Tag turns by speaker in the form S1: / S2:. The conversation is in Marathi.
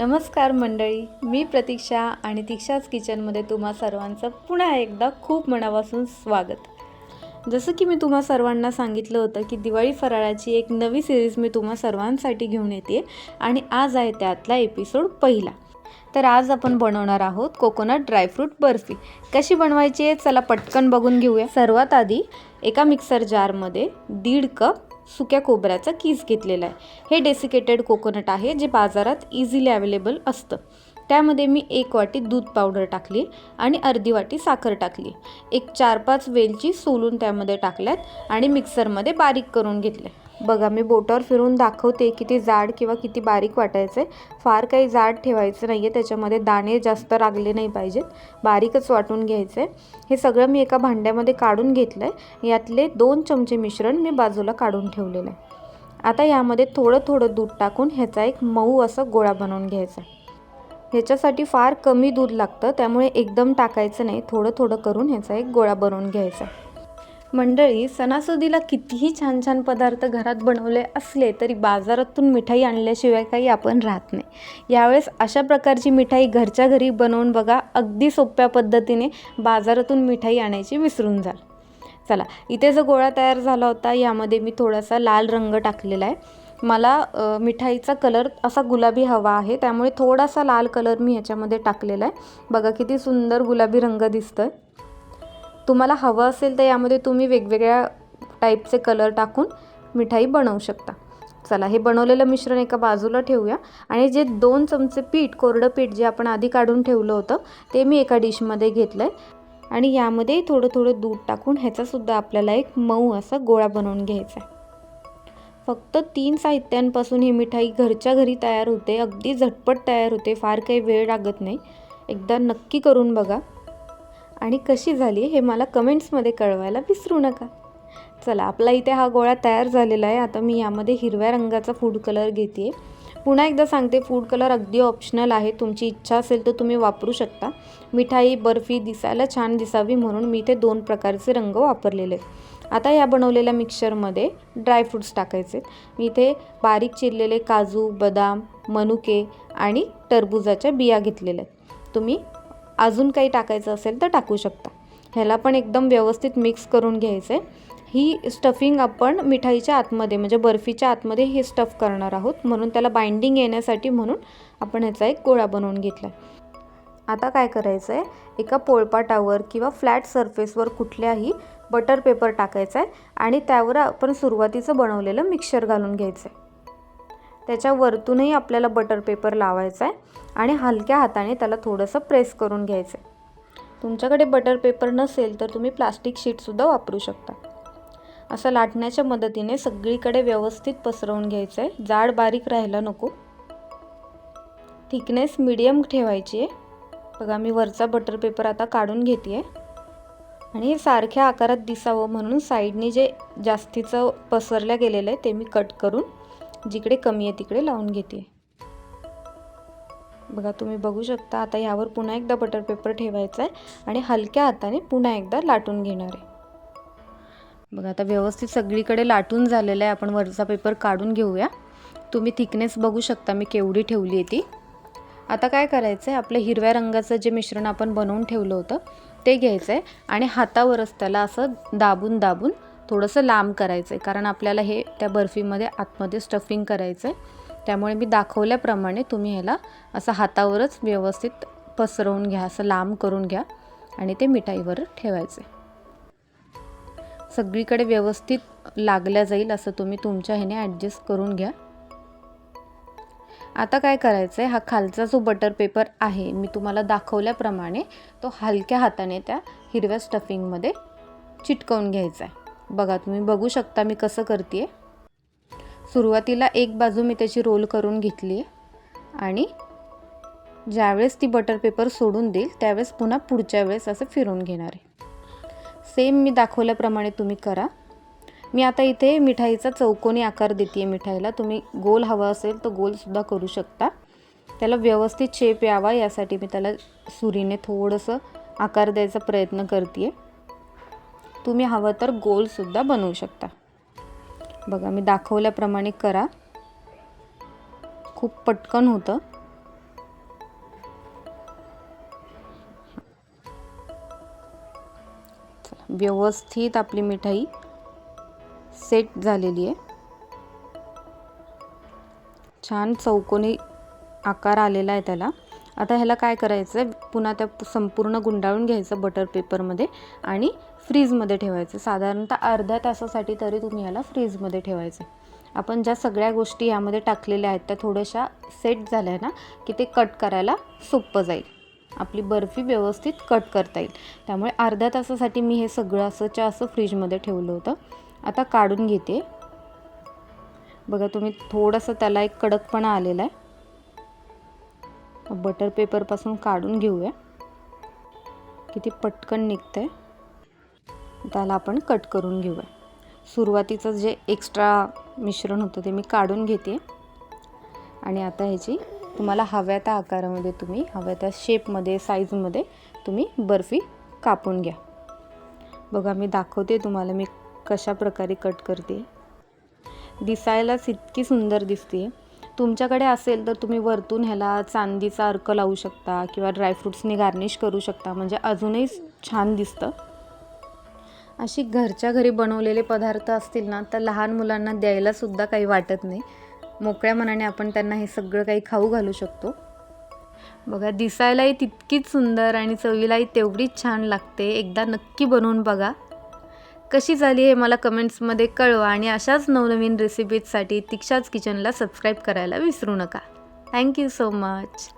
S1: नमस्कार मंडळी मी प्रतीक्षा आणि दीक्षाच किचनमध्ये तुम्हा सर्वांचं पुन्हा एकदा खूप मनापासून स्वागत. जसं की मी तुम्हा सर्वांना सांगितलं होतं की दिवाळी फराळाची एक नवी सिरीज मी तुम्हा सर्वांसाठी घेऊन येते आणि आज आहे त्यातला एपिसोड पहिला. तर आज आपण बनवणार आहोत कोकोनट ड्रायफ्रूट बर्फी. कशी बनवायची आहे चला पटकन बघून घेऊया. सर्वात आधी एका मिक्सर जारमध्ये दीड कप सुक्या खोबऱ्याचा कीस घेतलेला आहे. हे डेसिकेटेड कोकोनट आहे जे बाजारात इझिली अवेलेबल असतं. त्यामध्ये मी एक वाटी दूध पावडर टाकली आणि अर्धी वाटी साखर टाकली. एक चार पाच वेलची सोलून त्यामध्ये टाकल्यात आणि मिक्सरमध्ये बारीक करून घेतले. बघा मी बोटावर फिरून दाखवते किती जाड किंवा किती बारीक वाटायचं आहे फार काही जाड ठेवायचं नाही आहे त्याच्यामध्ये दाणे जास्त लागले नाही पाहिजेत. बारीकच वाटून घ्यायचं आहे हे सगळं मी एका भांड्यामध्ये काढून घेतलं आहे यातले दोन चमचे मिश्रण मी बाजूला काढून ठेवलेलं आहे आता यामध्ये थोडं थोडं दूध टाकून ह्याचा एक मऊ असा गोळा बनवून घ्यायचा. ह्याच्यासाठी फार कमी दूध लागतं त्यामुळे एकदम टाकायचं नाही. थोडं थोडं करून ह्याचा एक गोळा बनवून घ्यायचा. मंडळी सणासुदीला कितीही छान छान पदार्थ घरात बनवले असले तरी बाजारातून मिठाई आणल्याशिवाय काही आपण राहत नाही. यावेळेस अशा प्रकारची मिठाई घरच्या घरी बनवून बघा अगदी सोप्या पद्धतीने बाजारातून मिठाई आणायची विसरून जाल. चला इथे जो गोळा तयार झाला होता यामध्ये मी थोडासा लाल रंग टाकलेला आहे. मला मिठाईचा कलर असा गुलाबी हवा आहे त्यामुळे थोडासा लाल कलर मी ह्याच्यामध्ये टाकलेला आहे. बघा किती सुंदर गुलाबी रंग दिसतोय. तुम्हाला हवं असेल तर यामध्ये तुम्ही वेगवेगळ्या टाईपचे कलर टाकून मिठाई बनवू शकता. चला हे बनवलेलं मिश्रण एका बाजूला ठेवूया. आणि जे दोन चमचे पीठ कोरडं पीठ जे आपण आधी काढून ठेवलं होतं ते मी एका डिशमध्ये घेतलं आहे आणि यामध्ये थोडं थोडं दूध टाकून ह्याचासुद्धा आपल्याला एक मऊ असा गोळा बनवून घ्यायचा आहे. फक्त तीन साहित्यांपासून ही मिठाई घरच्या घरी तयार होते. अगदी झटपट तयार होते. फार काही वेळ लागत नाही. एकदा नक्की करून बघा. आणि कशी झाली हे मला कमेंट्समध्ये कळवायला विसरू नका. चला आपला इथे हा गोळा तयार झालेला आहे. आता मी यामध्ये हिरव्या रंगाचा फूड कलर घेते. पुन्हा एकदा सांगते फूड कलर अगदी ऑप्शनल आहे. तुमची इच्छा असेल तर तुम्ही वापरू शकता. मिठाई बर्फी दिसायला छान दिसावी म्हणून मी इथे दोन प्रकारचे रंग वापरलेले आता या बनवलेल्या मिक्सरमध्ये ड्रायफ्रूट्स टाकायचे मी इथे बारीक चिरलेले काजू बदाम मनुके आणि टरबुजाच्या बिया घेतलेल्या आहेत. तुम्ही अजून काही टाकायचं असेल तर टाकू शकता. ह्याला पण एकदम व्यवस्थित मिक्स करून घ्यायचं आहे ही स्टफिंग आपण मिठाईच्या आतमध्ये म्हणजे बर्फीच्या आतमध्ये हे स्टफ करणार आहोत. म्हणून त्याला बाइंडिंग येण्यासाठी म्हणून आपण ह्याचा एक गोळा बनवून घेतला आता काय करायचं आहे एका पोळपाटावर किंवा फ्लॅट सरफेसवर कुठल्याही बटर पेपर टाकायचा आहे आणि त्यावर आपण सुरुवातीचं बनवलेलं मिक्सर घालून घ्यायचं आहे त्याच्या वरतूनही आपल्याला बटर पेपर लावायचा आहे आणि हलक्या हाताने त्याला थोडंसं प्रेस करून घ्यायचं आहे. तुमच्याकडे बटर पेपर नसेल तर तुम्ही प्लास्टिक शीटसुद्धा वापरू शकता. असं लाटण्याच्या मदतीने सगळीकडे व्यवस्थित पसरवून घ्यायचं आहे. जाड बारीक राहायला नको. थिकनेस मिडियम ठेवायची आहे. बघा मी वरचा बटर पेपर आता काढून घेते आहे आणि हे सारख्या आकारात दिसावं म्हणून साईडनी जे जास्तीचं पसरल्या गेलेलं आहे ते मी कट करून जिकडे कमी आहे तिकडे लावून घेते. बघा तुम्ही बघू शकता आता यावर पुन्हा एकदा बटर पेपर ठेवायचा आहे आणि हलक्या हाताने पुन्हा एकदा लाटून घेणार आहे. बघा आता व्यवस्थित सगळीकडे लाटून झालेलं आहे. आपण वरचा पेपर काढून घेऊया. तुम्ही थिकनेस बघू शकता मी केवढी ठेवली आहे ती. आता काय करायचं आहे आपलं हिरव्या रंगाचं जे मिश्रण आपण बनवून ठेवलं होतं ते घ्यायचं आहे आणि हातावरच त्याला असं दाबून दाबून थोडंसं लांब करायचं आहे कारण आपल्याला हे त्या बर्फीमध्ये आतमध्ये स्टफिंग करायचं आहे त्यामुळे मी दाखवल्याप्रमाणे तुम्ही ह्याला असं हातावरच व्यवस्थित पसरवून घ्या असं लांब करून घ्या आणि ते मिठाईवर ठेवायचे सगळीकडे व्यवस्थित लागल्या जाईल असं तुम्ही तुमच्या ह्याने ॲडजस्ट करून घ्या. आता काय करायचं आहे हा खालचा जो बटर पेपर आहे मी तुम्हाला दाखवल्याप्रमाणे तो हलक्या हाताने त्या हिरव्या स्टफिंगमध्ये चिटकवून घ्यायचा आहे बघा तुम्ही बघू शकता मी कसं करते सुरुवातीला एक बाजू मी त्याची रोल करून घेतली आहे आणि ज्यावेळेस ती बटर पेपर सोडून देईल त्यावेळेस पुन्हा पुढच्या वेळेस असं फिरून घेणार आहे. सेम मी दाखवल्याप्रमाणे तुम्ही करा. मी आता इथे मिठाईचा चौकोनी आकार देते आहे मिठाईला. तुम्ही गोल हवा असेल तर गोलसुद्धा करू शकता. त्याला व्यवस्थित शेप यावा यासाठी मी त्याला सुरीने थोडंसं आकार द्यायचा प्रयत्न करते आहे तुम्ही हवं तर गोलसुद्धा बनवू शकता. बघा मी दाखवल्याप्रमाणे करा. खूप पटकन होतं. व्यवस्थित आपली मिठाई सेट झालेली आहे. छान चौकोनी आकार आलेला आहे त्याला. आता ह्याला काय करायचं आहे पुन्हा त्या संपूर्ण गुंडाळून घ्यायचं बटर पेपरमध्ये आणि फ्रीजमध्ये ठेवायचं. साधारणतः अर्ध्या तासासाठी तरी तुम्ही ह्याला फ्रीजमध्ये ठेवायचं. आपण ज्या सगळ्या गोष्टी यामध्ये टाकलेल्या आहेत त्या थोड्याशा सेट झाल्या ना की ते कट करायला सोपं जाईल. आपली बर्फी व्यवस्थित कट करता येईल. त्यामुळे अर्ध्या तासासाठी मी हे सगळं असंच्या असं फ्रीजमध्ये ठेवलं होतं. आता काढून घेते. बघा तुम्ही थोडंसं त्याला एक कडकपणा आलेला आहे. बटर पेपरपासून काढून घेऊया. किती पटकन निघतं आहे त्याला आपण कट करून घेऊया. सुरुवातीचं जे एक्स्ट्रा मिश्रण होतं ते मी काढून घेते. आणि आता ह्याची तुम्हाला हव्या त्या आकारामध्ये तुम्ही हव्या त्या शेपमध्ये साईजमध्ये तुम्ही बर्फी कापून घ्या. बघा मी दाखवते तुम्हाला मी कशा प्रकारे कट करते. दिसायलाच इतकी सुंदर दिसते तुमच्याकडे असेल तर तुम्ही वरतून ह्याला चांदीचा अर्क लावू शकता किंवा ड्रायफ्रूट्सनी गार्निश करू शकता. म्हणजे अजूनही छान दिसतं. अशी घरच्या घरी बनवलेले पदार्थ असतील ना तर लहान मुलांना द्यायलासुद्धा काही वाटत नाही. मोकळ्या मनाने आपण त्यांना हे सगळं काही खाऊ घालू शकतो. बघा दिसायलाही तितकीच सुंदर आणि चवीलाही तेवढीच छान लागते. एकदा नक्की बनवून बघा. कशी झाली हे मला कमेंट्समध्ये कळवा आणि अशाच नवनवीन रेसिपीजसाठी तिक्षाच किचनला सबस्क्राईब करायला विसरू नका. Thank you so much